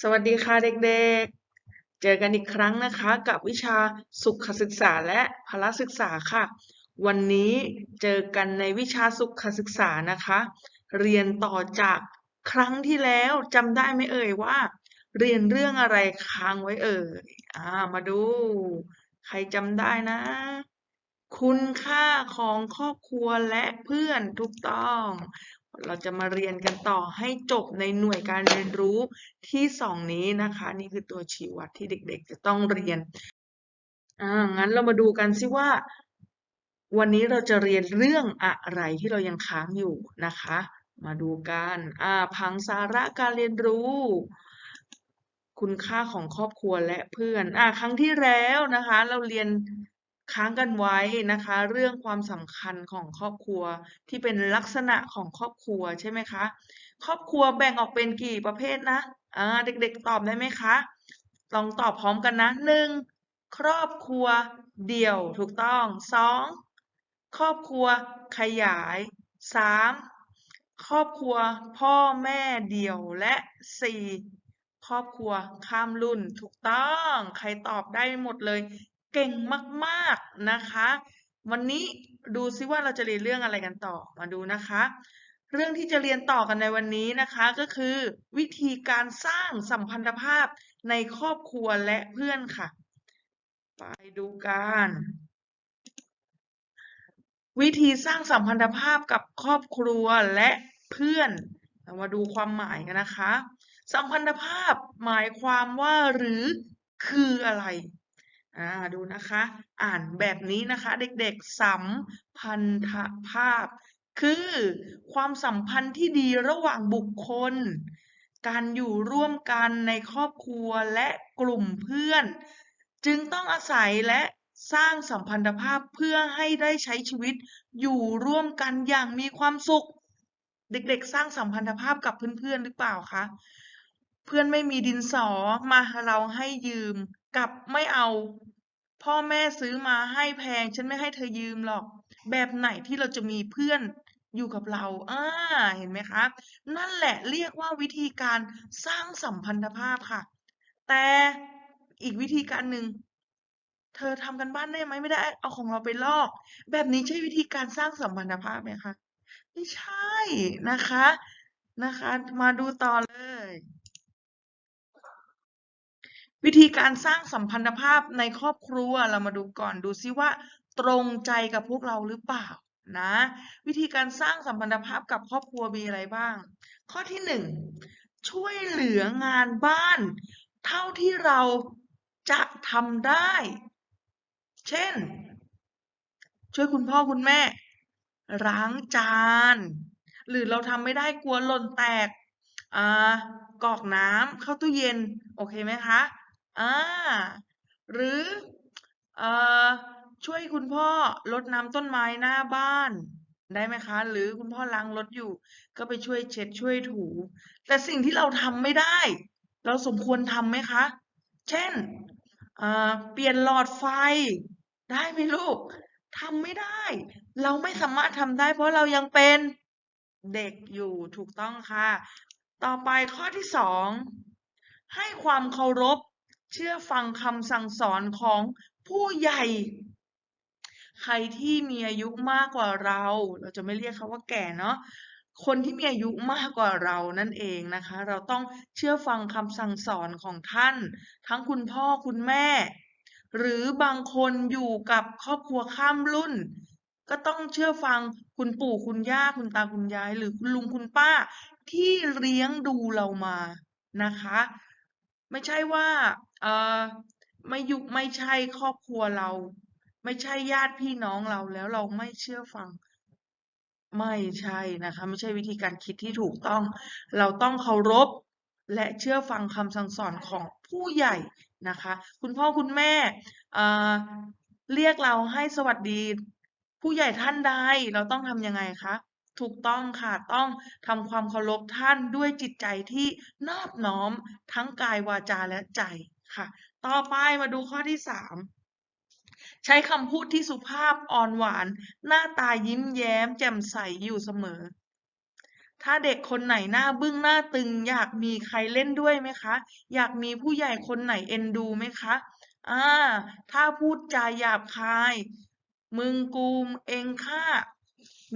สวัสดีค่ะเด็กๆ เจอกันอีกครั้งนะคะกับวิชาสุขศึกษาและพละศึกษาค่ะ วันนี้เจอกันในวิชาสุขศึกษานะคะ เรียนต่อจากครั้งที่แล้วจำได้ไหมเอ่ยว่า เรียนเรื่องอะไรค้างไว้เอ่ยอ่ามาดู ใครจำได้นะ คุณค่าของครอบครัวและเพื่อนถูกต้อง เราจะมาเรียนกันต่อให้จบในหน่วยการเรียนรู้ที่สองนี้นะคะ นี่คือตัวชี้วัดที่เด็ก ๆ จะต้องเรียนอ่างั้นเรามาดูกันสิว่า วันนี้เราจะเรียนเรื่องอะไรที่เรายังค้างอยู่นะคะ มาดูกันอ่าพังสาระการเรียนรู้ คุณค่าของครอบครัวและเพื่อนอ่าครั้งที่แล้วนะคะ เราเรียน ค้างกันไว้นะคะ เรื่องความสำคัญของครอบครัวที่เป็นลักษณะของครอบครัวใช่ไหมคะครอบครัวแบ่งออกเป็นกี่ประเภทนะอ่าเด็กๆตอบได้ไหมคะลองตอบพร้อมกันนะหนึ่งครอบครัวเดี่ยวถูกต้องสองครอบครัวขยายสามครอบครัวพ่อแม่เดี่ยวและสี่ครอบครัวข้ามรุ่นถูกต้อง ใครตอบได้หมดเลย เก่งมากๆนะคะ วันนี้ดูซิว่าเราจะเรียนเรื่องอะไรกันต่อมาดูนะคะ เรื่องที่จะเรียนต่อกันในวันนี้นะคะก็คือ วิธีการสร้างสัมพันธภาพในครอบครัวและเพื่อนค่ะ ไปดูกันวิธีสร้างสัมพันธภาพกับครอบครัวและเพื่อนเรามาดูความหมายกันนะคะ สัมพันธภาพหมายความว่าหรือคืออะไร อ่าดูนะคะ อ่านแบบนี้นะคะเด็กๆสัมพันธภาพ คือความสัมพันธ์ที่ดีระหว่างบุคคล การอยู่ร่วมกันในครอบครัวและกลุ่มเพื่อน จึงต้องอาศัยและสร้างสัมพันธภาพเพื่อให้ได้ใช้ชีวิตอยู่ร่วมกันอย่างมีความสุข เด็กๆ สร้างสัมพันธภาพกับเพื่อนๆหรือเปล่าคะ เพื่อนไม่มีดินสอมาเราให้ยืมกับไม่เอา พ่อแม่ซื้อมาให้แพง ฉันไม่ให้เธอยืมหรอก แบบไหนที่เราจะมีเพื่อนอยู่กับเราอ่าเห็นไหมคะ นั่นแหละเรียกว่าวิธีการสร้างสัมพันธภาพค่ะ แต่อีกวิธีการหนึ่งเธอทำกันบ้านได้ไหมไม่ได้ เอาของเราไปลอก แบบนี้ใช่วิธีการสร้างสัมพันธภาพไหมคะ ไม่ใช่นะคะ นะคะ มาดูต่อเลย วิธีการสร้างสัมพันธภาพในครอบครัวเรามาดูก่อนดูซิว่า ตรงใจกับพวกเราหรือเปล่านะ วิธีการสร้างสัมพันธภาพกับครอบครัวมีอะไรบ้าง ข้อที่หนึ่งช่วยเหลืองานบ้าน เท่าที่เราจะทำได้ เช่น ช่วยคุณพ่อคุณแม่ล้างจาน หรือเราทำไม่ได้กลัวหล่นแตกอ่ากรอกน้ำเข้าตู้เย็น โอเคไหมคะ อ่าหรืออช่วยคุณพ่อรดน้ำต้นไม้หน้าบ้านได้ไหมคะ หรือคุณพ่อล้างรถอยู่ ก็ไปช่วยเช็ดช่วยถู แต่สิ่งที่เราทำไม่ได้ เราสมควรทำไหมคะ เช่นเอ่อเปลี่ยนหลอดไฟ ได้ไหมลูกทำไม่ได้ เราไม่สามารถทำได้ เพราะเรายังเป็นเด็กอยู่ถูกต้องค่ะ ต่อไปข้อที่สองให้ความเคารพ เชื่อฟังคำสั่งสอนของผู้ใหญ่ ใครที่มีอายุมากกว่าเรา เราจะไม่เรียกเขาว่าแก่เนาะคนที่มีอายุมากกว่าเรานั่นเองนะคะ เราต้องเชื่อฟังคำสั่งสอนของท่าน ทั้งคุณพ่อคุณแม่ หรือบางคนอยู่กับครอบครัวข้ามรุ่น ก็ต้องเชื่อฟังคุณปู่คุณย่าคุณตาคุณยาย หรือคุณลุงคุณป้าที่เลี้ยงดูเรามานะคะ ไม่ใช่ว่า เออไม่ยุไม่ใช่ครอบครัวเรา ไม่ใช่ญาติพี่น้องเราแล้วเราไม่เชื่อฟัง ไม่ใช่นะคะ ไม่ใช่วิธีการคิดที่ถูกต้อง เราต้องเคารพและเชื่อฟังคำสั่งสอนของผู้ใหญ่นะคะ คุณพ่อคุณแม่เเรียกเราให้สวัสดี ผู้ใหญ่ท่านใดเราต้องทำยังไงคะถูกต้องค่ะ ต้องทำความเคารพท่านด้วยจิตใจที่นอบน้อมทั้งกายวาจาและใจ ค่ะ ต่อไปมาดูข้อที่สามใช้คำพูดที่สุภาพอ่อนหวาน หน้าตายิ้มแย้ม แจ่มใสอยู่เสมอ ถ้าเด็กคนไหนหน้าบึ้งหน้าตึง อยากมีใครเล่นด้วยไหมคะ อยากมีผู้ใหญ่คนไหนเอ็นดูไหมคะอ่าถ้าพูดจาหยาบคาย มึงกูมเองค่า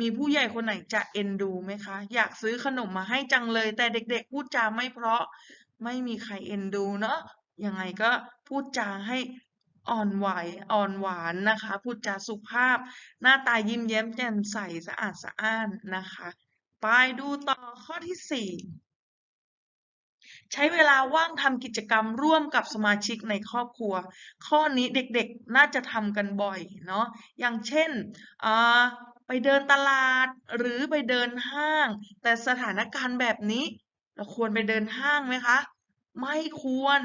มีผู้ใหญ่คนไหนจะเอ็นดูไหมคะ อยากซื้อขนมมาให้จังเลย แต่เด็กๆพูดจาไม่เพราะไม่มีใครเอ็นดูเนาะ ยังไงก็พูดจาให้อ่อนไหวอ่อนหวานนะคะ พูดจาสุภาพ หน้าตายิ้มแย้มแจ่มใสสะอาดสะอ้านนะคะ ไปดูต่อข้อที่สี่ใช้เวลาว่างทำกิจกรรมร่วมกับสมาชิกในครอบครัว ข้อนี้เด็กๆน่าจะทำกันบ่อยเนาะอย่างเช่นไปเดินตลาดหรือไปเดินห้าง แต่สถานการณ์แบบนี้เราควรไปเดินห้างไหมคะ ไม่ควร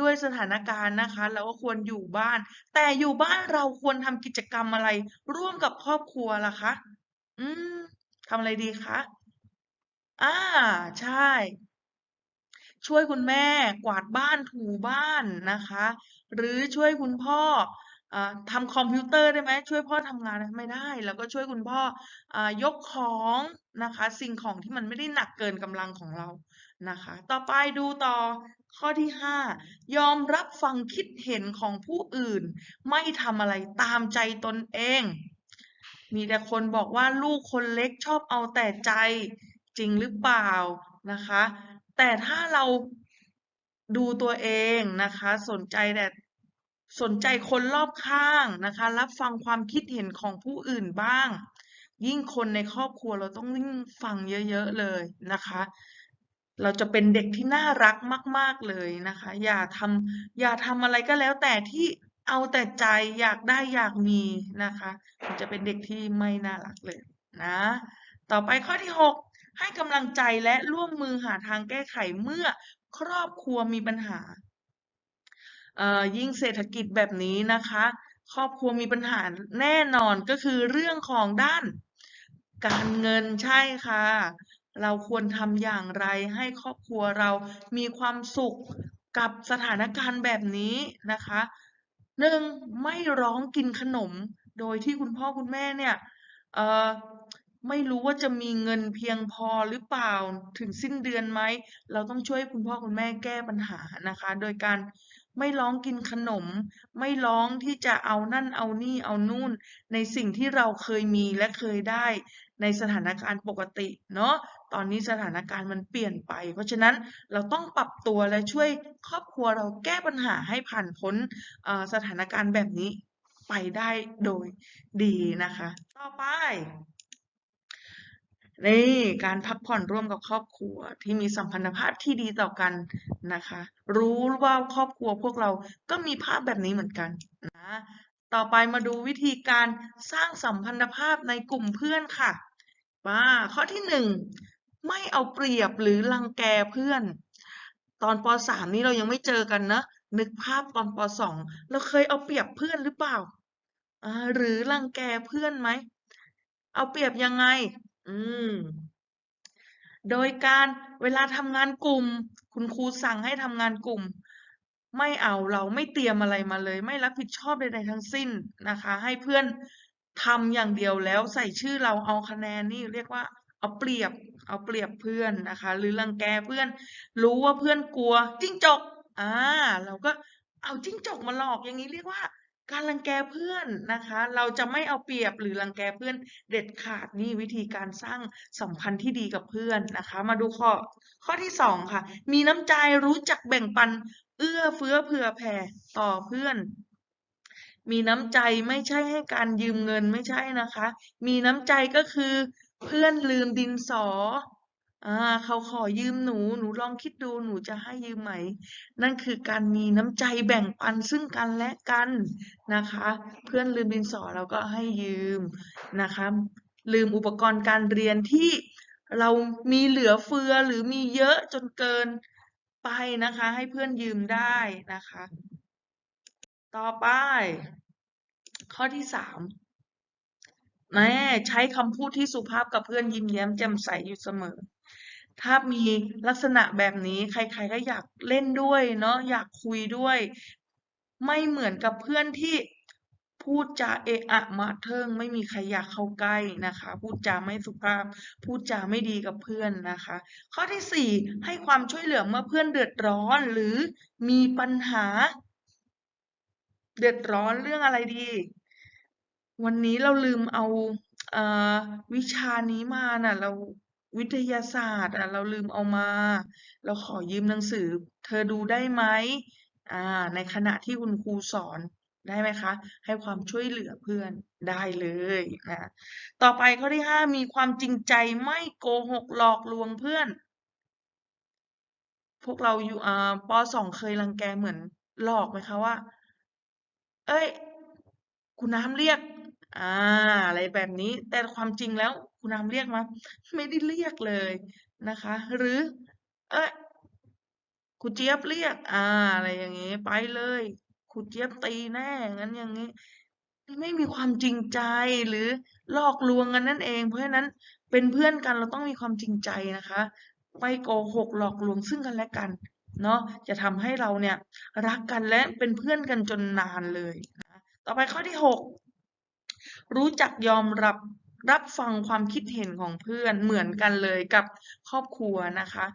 ด้วยสถานการณ์นะคะ เราก็ควรอยู่บ้าน แต่อยู่บ้านเราควรทำกิจกรรมอะไร ร่วมกับครอบครัวล่ะคะ อืมทำอะไรดีคะอ่าใช่ ช่วยคุณแม่กวาดบ้านถูบ้านนะคะ หรือช่วยคุณพ่ออ่าทำคอมพิวเตอร์ได้ไหมช่วยพ่อทำงานไม่ได้ แล้วก็ช่วยคุณพ่ออยกของนะคะ สิ่งของที่มันไม่ได้หนักเกินกำลังของเรา นะคะ ต่อไปดูต่อข้อที่ห้ายอมรับฟังคิดเห็นของผู้อื่น ไม่ทำอะไรตามใจตนเอง มีแต่คนบอกว่าลูกคนเล็กชอบเอาแต่ใจจริงหรือเปล่านะคะ แต่ถ้าเราดูตัวเองนะคะ สนใจแต่สนใจคนรอบข้างนะคะ รับฟังความคิดเห็นของผู้อื่นบ้าง ยิ่งคนในครอบครัวเราต้องยิ่งฟังเยอะ ๆ เลยนะคะ เราจะเป็นเด็กที่น่ารักมาก ๆ เลยนะคะ อย่าทำอย่าทำอะไรก็แล้วแต่ที่เอาแต่ใจอยากได้อยากมีนะคะมันจะเป็นเด็กที่ไม่น่ารักเลยนะ ต่อไปข้อที่ 6 ให้กำลังใจและร่วมมือหาทางแก้ไขเมื่อครอบครัวมีปัญหาเอ่อยิ่งเศรษฐกิจแบบนี้นะคะ ครอบครัวมีปัญหาแน่นอนก็คือเรื่องของด้านการเงินใช่ค่ะ เราควรทำอย่างไรให้ครอบครัวเรามีความสุขกับสถานการณ์แบบนี้นะคะหนึ่งไม่ร้องกินขนม โดยที่คุณพ่อคุณแม่เนี่ยเอ่อไม่รู้ว่าจะมีเงินเพียงพอหรือเปล่าถึงสิ้นเดือนไหม เราต้องช่วยคุณพ่อคุณแม่แก้ปัญหานะคะ โดยการ ไม่ร้องกินขนม ไม่ร้องที่จะเอานั่นเอานี่เอานู่น ในสิ่งที่เราเคยมีและเคยได้ ในสถานการณ์ปกติเนาะตอนนี้สถานการณ์มันเปลี่ยนไป เพราะฉะนั้นเราต้องปรับตัวและช่วยครอบครัวเราแก้ปัญหาให้ผ่านพ้นสถานการณ์แบบนี้ไปได้โดยดีนะคะ ต่อไป นี่การพักผ่อนร่วมกับครอบครัวที่มีสัมพันธภาพที่ดีต่อกันนะคะ รู้ว่าครอบครัวพวกเราก็มีภาพแบบนี้เหมือนกันนะต่อไปมาดูวิธีการสร้างสัมพันธภาพในกลุ่มเพื่อนค่ะมาข้อที่หนึ่งไม่เอาเปรียบหรือรังแกเพื่อน ตอนปสามนี้เรายังไม่เจอกันนะนึกภาพตอนปสองเราเคยเอาเปรียบเพื่อนหรือเปล่าอ่าหรือรังแกเพื่อนไหมเอาเปรียบยังไง อืม โดยการเวลาทำงานกลุ่ม คุณครูสั่งให้ทำงานกลุ่ม ไม่เอาเราไม่เตรียมอะไรมาเลย ไม่รับผิดชอบใดๆทั้งสิ้นนะคะ ให้เพื่อนทำอย่างเดียวแล้วใส่ชื่อเราเอาคะแนนนี่เรียกว่า เอาเปรียบ เอาเปรียบเพื่อนนะคะ หรือรังแกเพื่อน รู้ว่าเพื่อนกลัวจิ้งจก อ่า เราก็เอาจิ้งจกมาหลอกอย่างนี้เรียกว่า การรังแกเพื่อนนะคะ เราจะไม่เอาเปรียบหรือรังแกเพื่อนเด็ดขาดนี่วิธีการสร้างสัมพันธ์ที่ดีกับเพื่อนนะคะ มาดูข้อข้อที่สองค่ะ มีน้ำใจรู้จักแบ่งปัน เอื้อเฟื้อเผื่อแผ่ต่อเพื่อน มีน้ำใจไม่ใช่ให้การยืมเงินไม่ใช่นะคะ มีน้ำใจก็คือเพื่อนลืมดินสอ อ่าเขาขอยืมหนูหนูลองคิดดูหนูจะให้ยืมไหม นั่นคือการมีน้ำใจแบ่งปันซึ่งกันและกันนะคะ เพื่อนลืมดินสอเราก็ให้ยืมนะคะ ลืมอุปกรณ์การเรียนที่เรามีเหลือเฟือหรือมีเยอะจนเกินไปนะคะ ให้เพื่อนยืมได้นะคะ ต่อไป ข้อที่สามแม่ใช้คำพูดที่สุภาพกับเพื่อนยิ้มแย้มแจ่มใสอยู่เสมอ ถ้ามีลักษณะแบบนี้ใคร ๆ ก็อยากเล่นด้วยเนาะอยากคุยด้วย ไม่เหมือนกับเพื่อนที่พูดจาเอะอะมาเทิงไม่มีใครอยากเข้าใกล้นะคะ พูดจาไม่สุภาพ พูดจาไม่ดีกับเพื่อนนะคะ ข้อที่สี่ให้ความช่วยเหลือเมื่อเพื่อนเดือดร้อนหรือมีปัญหา เดือดร้อนเรื่องอะไรดี วันนี้เราลืมเอาเอวิชานี้มาน่ะเรา วิทยาศาสตร์อะเราลืมเอามา เราขอยืมหนังสือ เธอดูได้ไหมอ่าในขณะที่คุณครูสอนได้ไหมคะ ให้ความช่วยเหลือเพื่อนได้เลยนะต่อไปข้อที่ห้ามีความจริงใจไม่โกหกหลอกลวงเพื่อน พวกเราอยู่อ่าปสองเคยรังแกเหมือนหลอกไหมคะว่า เอ้ย คุณน้ำเรียก อ่า อะไรแบบนี้ แต่ความจริงแล้วคุณน้ำเรียกมา ไม่ได้เรียกเลยนะคะ หรือ เอ้ยครูเจี๊ยบเรียก อ่า อะไรอย่างงี้ ไปเลยครูเจี๊ยบตีแน่งั้นอย่างงี้ ไม่มีความจริงใจหรือหลอกลวงกันนั่นเอง เพราะฉะนั้นเป็นเพื่อนกันเราต้องมีความจริงใจนะคะไม่โกหกหลอกลวงซึ่งกันและกันเนาะจะทำให้เราเนี่ยรักกันและเป็นเพื่อนกันจนนานเลยนะต่อไปข้อที่หก รู้จักยอมรับรับฟังความคิดเห็นของเพื่อนเหมือนกันเลยกับครอบครัวนะคะ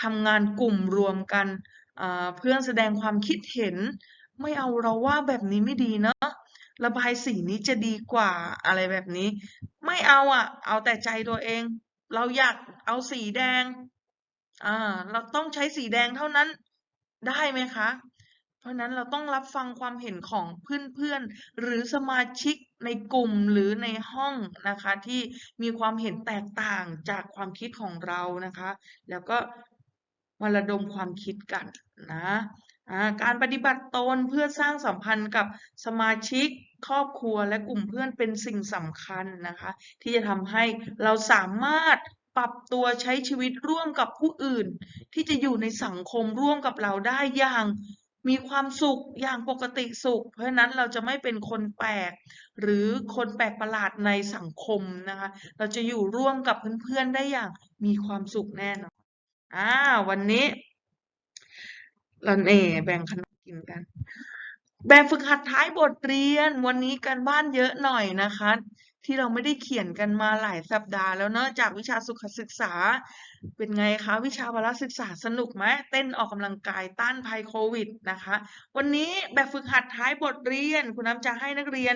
ทำงานกลุ่มรวมกันเพื่อนแสดงความคิดเห็น ไม่เอาเราว่าแบบนี้ไม่ดีเนาะระบายสีนี้จะดีกว่าอะไรแบบนี้ ไม่เอาอะ เอาแต่ใจตัวเอง เราอยากเอาสีแดงอ่าเราต้องใช้สีแดงเท่านั้นได้ไหมคะ เพราะนั้นเราต้องรับฟังความเห็นของเพื่อนๆ หรือสมาชิกในกลุ่มหรือในห้องนะคะ ที่มีความเห็นแตกต่างจากความคิดของเรานะคะ แล้วก็มาระดมความคิดกันนะการปฏิบัติตนเพื่อสร้างสัมพันธ์กับสมาชิกครอบครัวและกลุ่มเพื่อนเป็นสิ่งสำคัญนะคะ ที่จะทำให้เราสามารถปรับตัวใช้ชีวิตร่วมกับผู้อื่น ที่จะอยู่ในสังคมร่วมกับเราได้อย่าง มีความสุขอย่างปกติสุข เพราะฉะนั้นเราจะไม่เป็นคนแปลก หรือคนแปลกประหลาดในสังคมนะคะ เราจะอยู่ร่วมกับเพื่อนๆได้อย่างมีความสุขแน่นอนอ่าวันนี้ เราเน่แบ่งขนมกินกัน แบบฝึกหัดท้ายบทเรียน วันนี้กันบ้านเยอะหน่อยนะคะ ที่เราไม่ได้เขียนกันมาหลายสัปดาห์แล้วเนอะจากวิชาสุขศึกษา เป็นไงคะวิชาพละศึกษาสนุกไหมเต้นออกกำลังกายต้านภัยโควิดนะคะ วันนี้แบบฝึกหัดท้ายบทเรียน คุณน้ำจะให้นักเรียน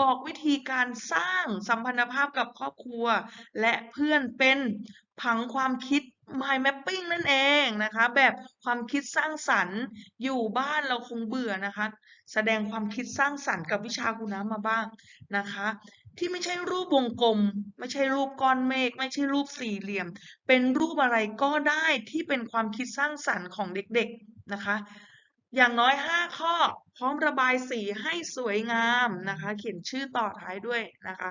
บอกวิธีการสร้างสัมพันธภาพกับครอบครัว และเพื่อนเป็นผังความคิด mind mapping นั่นเองนะคะ แบบความคิดสร้างสรรค์อยู่บ้านเราคงเบื่อนะคะ แสดงความคิดสร้างสรรค์กับวิชาคุณน้ำมาบ้างนะคะ ที่ไม่ใช่รูปวงกลม ไม่ใช่รูปก้อนเมฆไม่ใช่รูปสี่เหลี่ยม เป็นรูปอะไรก็ได้ที่เป็นความคิดสร้างสรรค์ของเด็กๆนะคะ อย่างน้อย 5 ข้อพร้อมระบายสีให้สวยงามนะคะ เขียนชื่อต่อท้ายด้วยนะคะ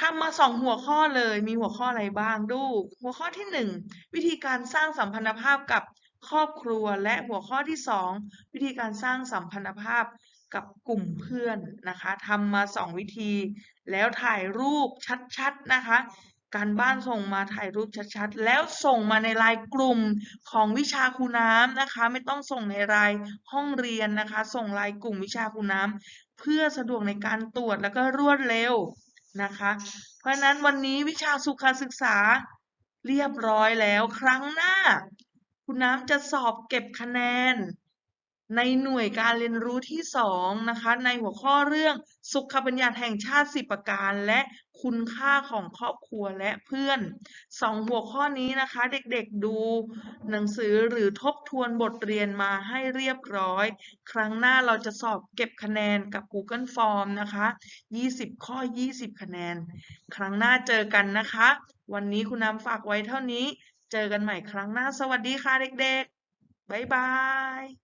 ทำมาสองหัวข้อเลยมีหัวข้ออะไรบ้างดู หัวข้อที่หนึ่งวิธีการสร้างสัมพันธภาพกับครอบครัวและหัวข้อที่สองวิธีการสร้างสัมพันธภาพ กับกลุ่มเพื่อนนะคะทำมาสองวิธี แล้วถ่ายรูปชัดๆนะคะ การบ้านส่งมาถ่ายรูปชัดๆ แล้วส่งมาในรายกลุ่มของวิชาครูน้ำนะคะ ไม่ต้องส่งในรายห้องเรียนนะคะ ส่งรายกลุ่มวิชาครูน้ำเพื่อสะดวกในการตรวจแล้วก็รวดเร็วนะคะ เพราะนั้นวันนี้วิชาสุขศึกษาเรียบร้อยแล้วครั้งหน้า คุณน้ำจะสอบเก็บคะแนน ในหน่วยการเรียนรู้ที่สองนะคะในหัวข้อเรื่องสุขบัญญัติแห่งชาติสิบประการ และคุณค่าของครอบครัวและเพื่อนสองหัวข้อนี้นะคะเด็กๆดูหนังสือหรือทบทวนบทเรียนมาให้เรียบร้อย ครั้งหน้าเราจะสอบเก็บคะแนนกับ Google Form นะคะ 20 ข้อ 20 คะแนน ครั้งหน้าเจอกันนะคะ วันนี้คุณน้ำฝากไว้เท่านี้ เจอกันใหม่ครั้งหน้า สวัสดีค่ะเด็กๆบ๊ายบาย